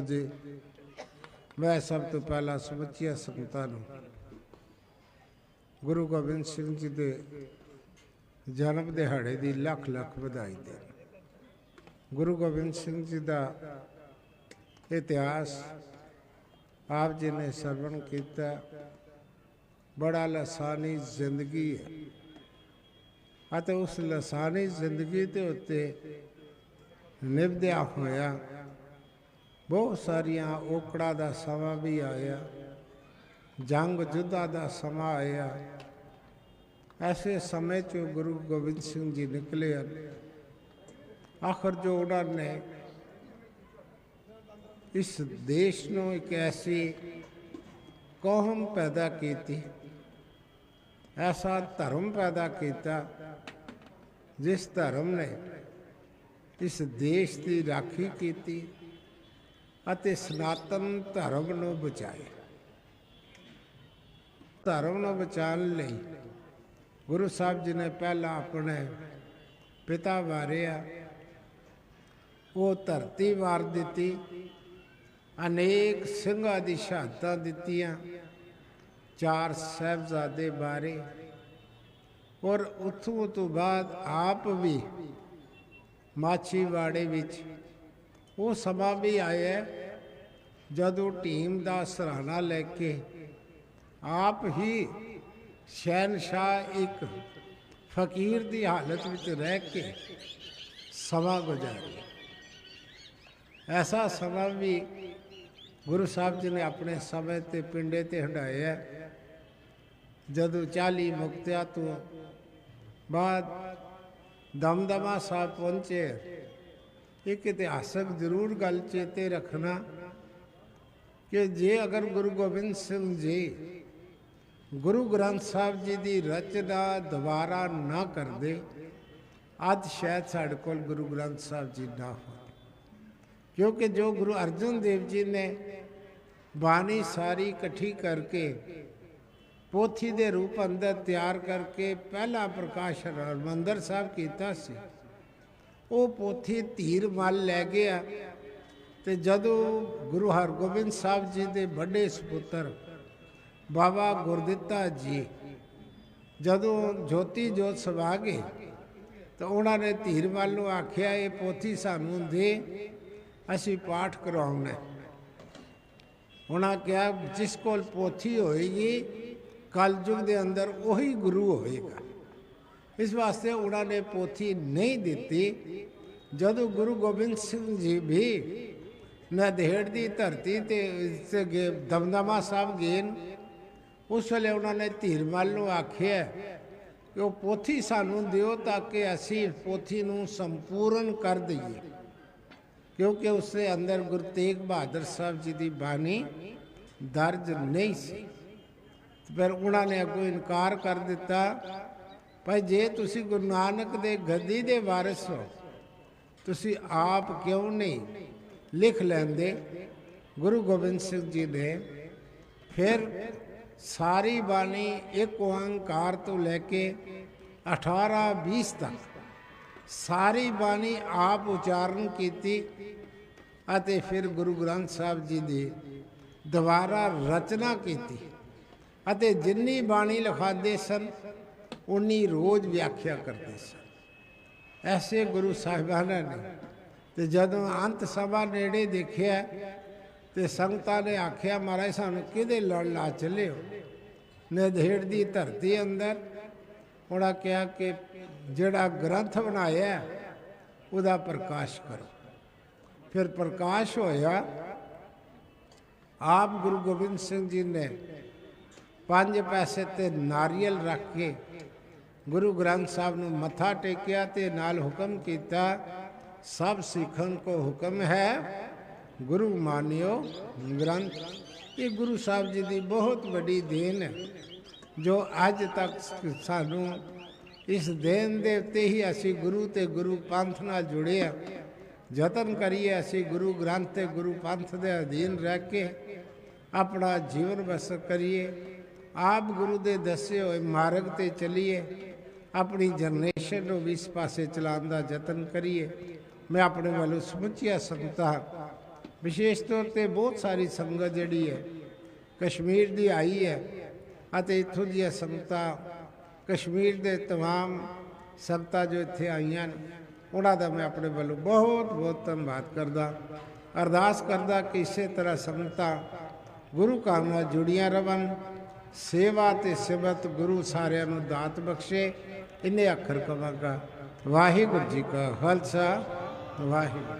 ਜੀ। ਮੈਂ ਸਭ ਤੋਂ ਪਹਿਲਾਂ ਸਮੁੱਚੀਆਂ ਸੰਗਤਾਂ ਨੂੰ ਗੁਰੂ ਗੋਬਿੰਦ ਸਿੰਘ ਜੀ ਦੇ ਜਨਮ ਦਿਹਾੜੇ ਦੀ ਲੱਖ ਲੱਖ ਵਧਾਈ ਦੇ ਗੁਰੂ ਗੋਬਿੰਦ ਸਿੰਘ ਜੀ ਦਾ ਇਤਿਹਾਸ ਆਪ ਜੀ ਨੇ ਸਰਵਣ ਕੀਤਾ। ਬੜਾ ਲਸਾਨੀ ਜ਼ਿੰਦਗੀ ਹੈ। ਅਤੇ ਉਸ ਲਸਾਨੀ ਜ਼ਿੰਦਗੀ ਦੇ ਉੱਤੇ ਨਿਭਦਿਆ ਹੋਇਆ ਬਹੁਤ ਸਾਰੀਆਂ ਔਕੜਾਂ ਦਾ ਸਮਾਂ ਵੀ ਆਇਆ, ਜੰਗ ਜੁੱਧਾਂ ਦਾ ਸਮਾਂ ਆਇਆ। ਐਸੇ ਸਮੇਂ 'ਚ ਗੁਰੂ ਗੋਬਿੰਦ ਸਿੰਘ ਜੀ ਨਿਕਲੇ ਹਨ। ਆਖਰ ਜੋ ਉਹਨਾਂ ਨੇ ਇਸ ਦੇਸ਼ ਨੂੰ ਇੱਕ ਐਸੀ ਕੌਮ ਪੈਦਾ ਕੀਤੀ, ਐਸਾ ਧਰਮ ਪੈਦਾ ਕੀਤਾ, ਜਿਸ ਧਰਮ ਨੇ ਇਸ ਦੇਸ਼ ਦੀ ਰਾਖੀ ਕੀਤੀ। ਅਤੇ ਸਨਾਤਨ ਧਰਮ ਨੂੰ ਬਚਾਏ। ਧਰਮ ਨੂੰ ਬਚਾਉਣ ਲਈ ਗੁਰੂ ਸਾਹਿਬ ਜੀ ਨੇ ਪਹਿਲਾਂ ਆਪਣੇ ਪਿਤਾ ਵਾਰਿਆ, ਉਹ ਧਰਤੀ ਵਾਰ ਦਿੱਤੀ, ਅਨੇਕ ਸਿੰਘਾਂ ਦੀ ਸ਼ਹਾਦਤਾਂ ਦਿੱਤੀਆਂ, ਚਾਰ ਸਹਿਬਜ਼ਾਦੇ ਬਾਰੇ ਔਰ ਉਥੋਂ ਤੋਂ ਬਾਅਦ ਆਪ ਵੀ ਮਾਛੀਵਾੜੇ ਵਿੱਚ ਉਹ ਸਮਾਂ ਵੀ ਆਇਆ ਜਦੋਂ ਟੀਮ ਦਾ ਸਰਾਣਾ ਲੈ ਕੇ ਆਪ ਹੀ ਸ਼ਹਿਨशाह ਇੱਕ ਫਕੀਰ ਦੀ ਹਾਲਤ ਵਿੱਚ ਰਹਿ ਕੇ ਸਮਾਂ ਗੁਜ਼ਾਰਿਆ। ਐਸਾ ਸਮਾਂ ਵੀ ਗੁਰੂ ਸਾਹਿਬ ਜੀ ਨੇ ਆਪਣੇ ਸਮੇਂ ਤੇ ਪਿੰਡੇ ਤੇ ਹੰਡਾਇਆ ਜਦੋਂ 40 ਮੁਕਤਿਆਂ ਤੋਂ ਬਾਅਦ ਦਮਦਮਾ ਸਾਹਿਬ ਪਹੁੰਚੇ ਇੱਕ ਇਤਿਹਾਸਕ ਜ਼ਰੂਰ ਗੱਲ ਚੇਤੇ ਰੱਖਣਾ ਕਿ ਜੇ ਅਗਰ ਗੁਰੂ ਗੋਬਿੰਦ ਸਿੰਘ ਜੀ ਗੁਰੂ ਗ੍ਰੰਥ ਸਾਹਿਬ ਜੀ ਦੀ ਰਚਨਾ ਦੁਬਾਰਾ ਨਾ ਕਰਦੇ, ਅੱਜ ਸ਼ਾਇਦ ਸਾਡੇ ਕੋਲ ਗੁਰੂ ਗ੍ਰੰਥ ਸਾਹਿਬ ਜੀ ਨਾ ਹੋ ਕਿਉਂਕਿ ਜੋ ਗੁਰੂ ਅਰਜਨ ਦੇਵ ਜੀ ਨੇ ਬਾਣੀ ਸਾਰੀ ਇਕੱਠੀ ਕਰਕੇ ਪੋਥੀ ਦੇ ਰੂਪ ਅੰਦਰ ਤਿਆਰ ਕਰਕੇ ਪਹਿਲਾ ਪ੍ਰਕਾਸ਼ ਹਰਮੰਦਰ ਸਾਹਿਬ ਕੀਤਾ ਸੀ ਉਹ ਪੋਥੀ ਧੀਰ ਮਲ ਲੈ ਗਿਆ ਤੇ ਜਦੋਂ ਗੁਰੂ ਹਰਗੋਬਿੰਦ ਸਾਹਿਬ ਜੀ ਦੇ ਵੱਡੇ ਸੁਪੁੱਤਰ ਬਾਬਾ ਗੁਰਦਿੱਤਾ ਜੀ ਜਦੋਂ ਜੋਤੀ ਜੋਤ ਸਵਾ ਗਏ ਤਾਂ ਉਹਨਾਂ ਨੇ ਧੀਰ ਮਲ ਨੂੰ ਆਖਿਆ, ਇਹ ਪੋਥੀ ਸਾਨੂੰ ਦੇ, ਅਸੀਂ ਪਾਠ ਕਰਾਉਣਾ ਉਹਨਾਂ ਕਿਹਾ, ਜਿਸ ਕੋਲ ਪੋਥੀ ਹੋਏਗੀ, ਕਲਯੁਗ ਦੇ ਅੰਦਰ ਉਹੀ ਗੁਰੂ ਹੋਏਗਾ। ਇਸ ਵਾਸਤੇ ਉਹਨਾਂ ਨੇ ਪੋਥੀ ਨਹੀਂ ਦਿੱਤੀ। ਜਦੋਂ ਗੁਰੂ ਗੋਬਿੰਦ ਸਿੰਘ ਜੀ ਵੀ ਨਦੇੜ ਦੀ ਧਰਤੀ ਤੇ ਇਸ ਦਮਦਮਾ ਸਾਹਿਬ ਗਏ ਉਸ ਵੇਲੇ ਉਹਨਾਂ ਨੇ ਧੀਰਮਲ ਨੂੰ ਆਖਿਆ ਕਿ ਉਹ ਪੋਥੀ ਸਾਨੂੰ ਦਿਓ ਤਾਂ ਕਿ ਅਸੀਂ ਪੋਥੀ ਨੂੰ ਸੰਪੂਰਨ ਕਰ ਦਈਏ। ਕਿਉਂਕਿ ਉਸ ਦੇ ਅੰਦਰ ਗੁਰੂ ਤੇਗ ਬਹਾਦਰ ਸਾਹਿਬ ਜੀ ਦੀ ਬਾਣੀ ਦਰਜ ਨਹੀਂ ਸੀ। ਫਿਰ ਉਹਨਾਂ ਨੇ ਅੱਗੋਂ ਇਨਕਾਰ ਕਰ ਦਿੱਤਾ। ਭਾਈ ਜੇ ਤੁਸੀਂ ਗੁਰੂ ਨਾਨਕ ਦੇ ਗੱਦੀ ਦੇ ਵਾਰਿਸ ਹੋ, ਤੁਸੀਂ ਆਪ ਕਿਉਂ ਨਹੀਂ ਲਿਖ ਲੈਂਦੇ? ਗੁਰੂ ਗੋਬਿੰਦ ਸਿੰਘ ਜੀ ਨੇ ਫਿਰ ਸਾਰੀ ਬਾਣੀ ਇੱਕ ਓੰਕਾਰ ਤੋਂ ਲੈ ਕੇ 18 20 ਤੱਕ ਸਾਰੀ ਬਾਣੀ ਆਪ ਉਚਾਰਨ ਕੀਤੀ ਅਤੇ ਫਿਰ ਗੁਰੂ ਗ੍ਰੰਥ ਸਾਹਿਬ ਜੀ ਦੀ ਦੁਬਾਰਾ ਰਚਨਾ ਕੀਤੀ ਅਤੇ ਜਿੰਨੀ ਬਾਣੀ ਲਿਖਾਉਂਦੇ ਸਨ ਉਨੀ ਰੋਜ਼ ਵਿਆਖਿਆ ਕਰਦੇ ਸਨ। ਐਸੇ ਗੁਰੂ ਸਾਹਿਬਾਨਾਂ ਨੇ ਤੇ ਜਦੋਂ ਅੰਤ ਸਭਾ ਨੇੜੇ ਦੇਖਿਆ ਤੇ ਸੰਗਤਾਂ ਨੇ ਆਖਿਆ, ਮਹਾਰਾਜ, ਸਾਨੂੰ ਕਿਹਦੇ ਲੜ ਲਾ ਚੱਲਿਓ ਨਦੇੜ ਦੀ ਧਰਤੀ ਅੰਦਰ ਉਹਨਾਂ ਕਿਹਾ ਕਿ ਜਿਹੜਾ ਗ੍ਰੰਥ ਬਣਾਇਆ ਉਹਦਾ ਪ੍ਰਕਾਸ਼ ਕਰੋ। ਫਿਰ ਪ੍ਰਕਾਸ਼ ਹੋਇਆ। ਆਪ ਗੁਰੂ ਗੋਬਿੰਦ ਸਿੰਘ ਜੀ ਨੇ ਪੰਜ ਪੈਸੇ ਤੇ ਨਾਰੀਅਲ ਰੱਖ ਕੇ ਗੁਰੂ ਗ੍ਰੰਥ ਸਾਹਿਬ ਨੂੰ ਮੱਥਾ ਟੇਕਿਆ ਤੇ ਨਾਲ ਹੁਕਮ ਕੀਤਾ, ਸਭ ਸਿੱਖਣ ਕੋ ਹੁਕਮ ਹੈ, ਗੁਰੂ ਮਾਨਿਓ ਗ੍ਰੰਥ। ਇਹ ਗੁਰੂ ਸਾਹਿਬ ਜੀ ਦੀ ਬਹੁਤ ਵੱਡੀ ਦੇਣ ਹੈ, ਜੋ ਅੱਜ ਤੱਕ ਸਾਨੂੰ ਇਸ ਦੇਣ ਦੇ ਉੱਤੇ ਹੀ ਅਸੀਂ ਗੁਰੂ ਤੇ ਗੁਰੂ ਪੰਥ ਨਾਲ ਜੁੜੇ ਆ ਯਤਨ ਕਰੀਏ ਅਸੀਂ ਗੁਰੂ ਗ੍ਰੰਥ ਤੇ ਗੁਰੂ ਪੰਥ ਦੇ ਅਧੀਨ ਰਹਿ ਕੇ ਆਪਣਾ ਜੀਵਨ ਬਸਰ ਕਰੀਏ। ਆਪ ਗੁਰੂ ਦੇ ਦੱਸੇ ਹੋਏ ਮਾਰਗ ਤੇ ਚੱਲੀਏ ਆਪਣੀ ਜਨਰੇਸ਼ਨ ਨੂੰ ਵੀ ਇਸ ਪਾਸੇ ਚਲਾਉਣ ਦਾ ਯਤਨ ਕਰੀਏ ਮੈਂ ਆਪਣੇ ਵੱਲੋਂ ਸਮੁੱਚੀਆਂ ਸੰਗਤਾਂ ਵਿਸ਼ੇਸ਼ ਤੌਰ ਤੇ ਬਹੁਤ ਸਾਰੀ ਸੰਗਤ ਜਿਹੜੀ ਹੈ ਕਸ਼ਮੀਰ ਦੀ ਆਈ ਹੈ ਅਤੇ ਇੱਥੋਂ ਦੀਆਂ ਸੰਗਤਾਂ ਕਸ਼ਮੀਰ ਦੇ तमाम ਸੰਗਤਾਂ ਜੋ ਇੱਥੇ ਆਈਆਂ ਨੇ ਉਹਨਾਂ ਦਾ ਮੈਂ ਆਪਣੇ ਵੱਲੋਂ ਬਹੁਤ ਬਹੁਤ ਧੰਨਵਾਦ ਕਰਦਾ ਅਰਦਾਸ ਕਰਦਾ ਕਿ ਇਸੇ ਤਰ੍ਹਾਂ ਸੰਗਤਾਂ ਗੁਰੂ ਘਰ ਨਾਲ ਜੁੜੀਆਂ ਰਵਣ ਸੇਵਾ ਤੇ ਸਿਮਤ ਗੁਰੂ ਸਾਰਿਆਂ ਨੂੰ ਦਾਤ ਬਖਸ਼ੇ, ਇੰਨੇ ਅੱਖਰ ਕਵਾਂਗਾ। ਵਾਹਿਗੁਰੂ ਜੀ ਕਾ ਖਾਲਸਾ, ਵਾਹਿਗੁਰੂ